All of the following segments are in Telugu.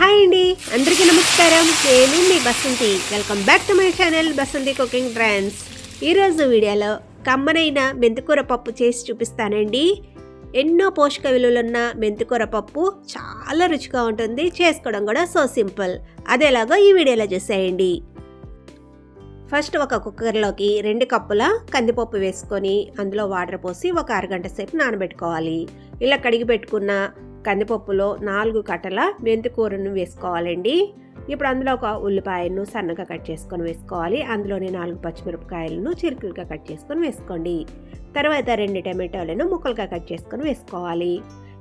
హాయ్ అండి. అందరికీ నమస్కారం. నేను మీ Basanthi. Welcome back to my channel Basanthi cooking trends ఈరోజు వీడియోలో కమ్మనైన మెంతికూర పప్పు చేసి చూపిస్తానండి. ఎన్నో పోషక విలువలున్న మెంతికూర పప్పు చాలా రుచిగా ఉంటుంది. చేసుకోవడం కూడా సో సింపుల్ అదేలాగో ఈ వీడియోలో చూసేయండి. ఫస్ట్ ఒక కుక్కర్లోకి రెండు కప్పుల కందిపప్పు వేసుకొని అందులో వాటర్ పోసి ఒక అరగంట సేపు నానబెట్టుకోవాలి. ఇలా కడిగి పెట్టుకున్న కందిపప్పులో నాలుగు కట్టల మెంతికూరను వేసుకోవాలండి. ఇప్పుడు అందులో ఒక ఉల్లిపాయను సన్నగా కట్ చేసుకొని వేసుకోవాలి. అందులోనే నాలుగు పచ్చిమిరపకాయలను చిరుకులుగా కట్ చేసుకొని వేసుకోండి. తర్వాత రెండు టమాటోలను ముక్కలుగా కట్ చేసుకొని వేసుకోవాలి.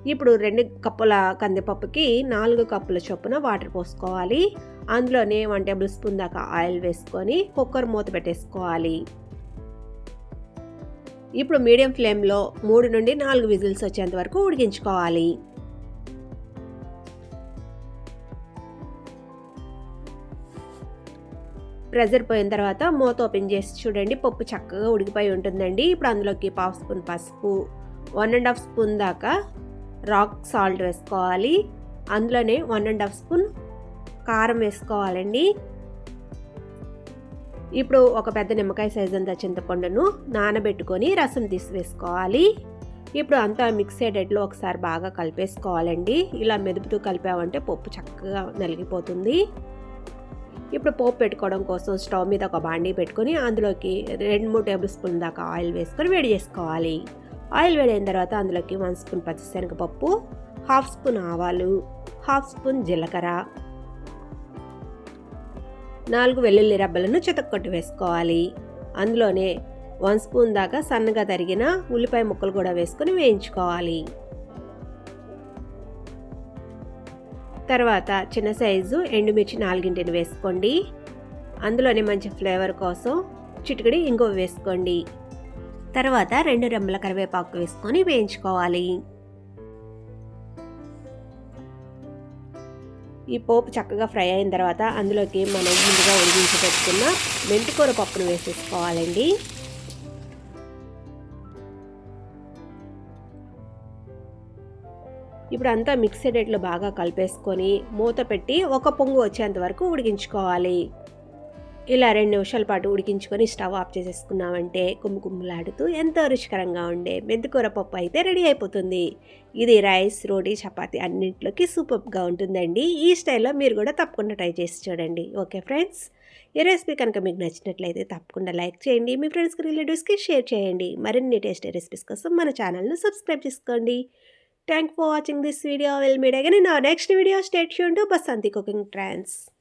ఇప్పుడు రెండు కప్పుల కందిపప్పుకి నాలుగు కప్పుల చొప్పున వాటర్ పోసుకోవాలి. అందులోనే వన్ టేబుల్ స్పూన్ దాకా ఆయిల్ వేసుకొని కుక్కర్ మూత పెట్టేసుకోవాలి. ఇప్పుడు మీడియం ఫ్లేమ్లో మూడు నుండి నాలుగు విజిల్స్ వచ్చేంత వరకు ఉడికించుకోవాలి. ప్రెజర్ పోయిన తర్వాత మూత ఓపెన్ చేసి చూడండి పప్పు చక్కగా ఉడికిపోయి ఉంటుందండి. ఇప్పుడు అందులోకి పావు స్పూన్ పసుపు వన్ అండ్ హాఫ్ స్పూన్ దాకా రాక్ సాల్ట్ వేసుకోవాలి. అందులోనే వన్ అండ్ హాఫ్ స్పూన్ కారం వేసుకోవాలండి. ఇప్పుడు ఒక పెద్ద నిమ్మకాయ సైజ్ అంత చింతపండును నానబెట్టుకొని రసం తీసి వేసుకోవాలి ఇప్పుడు అంతా మిక్స్ అయ్యేటట్లు ఒకసారి బాగా కలిపేసుకోవాలండి. ఇలా మెదుపుతూ కలిపామంటే పప్పు చక్కగా నలిగిపోతుంది. ఇప్పుడు పోపు పెట్టుకోవడం కోసం స్టవ్ మీద ఒక బాండీ పెట్టుకొని అందులోకి రెండు మూడు టేబుల్ స్పూన్ దాకా ఆయిల్ వేసుకొని వేడి చేసుకోవాలి. ఆయిల్ వేడైన తర్వాత అందులోకి వన్ స్పూన్ పచ్చిశనగపప్పు హాఫ్ స్పూన్ ఆవాలు హాఫ్ స్పూన్ జీలకర్ర నాలుగు వెల్లుల్లి రబ్బలను చితక్కొట్టి వేసుకోవాలి. అందులోనే వన్ స్పూన్ దాకా సన్నగా తరిగిన ఉల్లిపాయ ముక్కలు కూడా వేసుకొని వేయించుకోవాలి. తర్వాత చిన్న సైజు ఎండుమిర్చి నాలుగింటిని వేసుకోండి. అందులోనే మంచి ఫ్లేవర్ కోసం చిటికడి ఇంకో వేసుకోండి. తర్వాత రెండు రెమ్మల కరివేపాకు వేసుకొని వేయించుకోవాలి. ఈ పోపు చక్కగా ఫ్రై అయిన తర్వాత అందులోకి మనం ముందుగా ఉడికించి పెట్టుకున్న మెంతికూర పప్పును వేసేసుకోవాలండి. ఇప్పుడు అంతా మిక్స్ ఎట్లు బాగా కలిపేసుకొని మూత పెట్టి ఒక పొంగు వచ్చేంత వరకు ఉడికించుకోవాలి. ఇలా రెండు నిమిషాల పాటు ఉడికించుకొని స్టవ్ ఆఫ్ చేసేసుకున్నామంటే కుమ్ముకుమ్ములాడుతూ ఎంతో రుచికరంగా ఉండే మెంతికూర పప్పు అయితే రెడీ అయిపోతుంది. ఇది రైస్ రోటీ చపాతి అన్నింటిలోకి సూపర్గా ఉంటుందండి. ఈ స్టైల్లో మీరు కూడా తప్పకుండా ట్రై చేసి చూడండి. Okay friends? ఈ రెసిపీ కనుక మీకు నచ్చినట్లయితే తప్పకుండా లైక్ చేయండి. మీ ఫ్రెండ్స్కి రిలేటివ్స్కి షేర్ చేయండి. మరిన్ని టేస్టీ రెసిపీస్ కోసం మన ఛానల్ను సబ్స్క్రైబ్ చేసుకోండి. Thank for watching this video. Will meet again నా next video stay Stay tuned. To Basanti